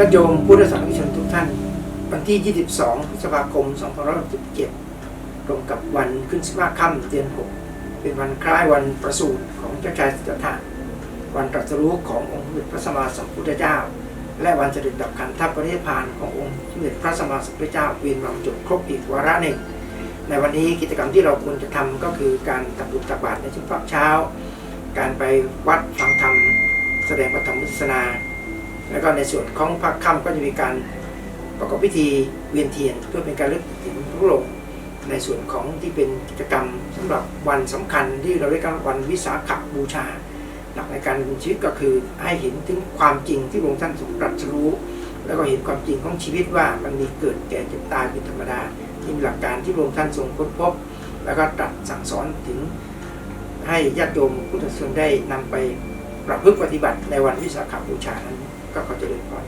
ญาติโยมพุทธศาสนิกชนทุกท่าน วันที่ 22พฤษภาคม 2567ตรงกับวันขึ้นสิบห้าค่ำเดือน6เป็นวันคล้ายวันประสูติของเจ้าชายสิทธัตถะวันตรัสรู้ขององค์สมเด็จพระสัมมาสัมพุทธเจ้า และวันเสด็จดับขันธปรินิพานขององค์สมเด็จพระสัมมาสัมพุทธเจ้าเวียนมาจบครบอีกวาระหนึ่ง ในวันนี้กิจกรรมที่เราควรจะทำก็คือการทำบุญตักบาตรในช่วงเช้า การไปวัดฟังธรรมแสดงพระธรรมเทศนา แล้วก็ในส่วนของพักค่ำก็จะมีการประกอบพิธีเวียนเทียน เพื่อเป็นการเลึกถึงพระองค์ในส่วนของที่เป็นกิจกรรมสำหรับวันสำคัญที่เราเรียกกันวันวิสาขบูชา หลักในการดำเนินชีวิตก็คือให้เห็นถึงความจริงที่พระองค์ท่านทรงตรัสรู้ แล้วก็เห็นความจริงของชีวิตว่ามันมีเกิดแก่เจ็บตายเป็นธรรมดาที่มีหลักการที่พระองค์ท่านทรงค้นพบ แล้วก็ตรัสสั่งสอนถึงให้ญาติโยมพุทธชนได้นำไป ประพฤติปฏิบัติในวันวิสาขบูชานั้นก็เขาจะเจริญพร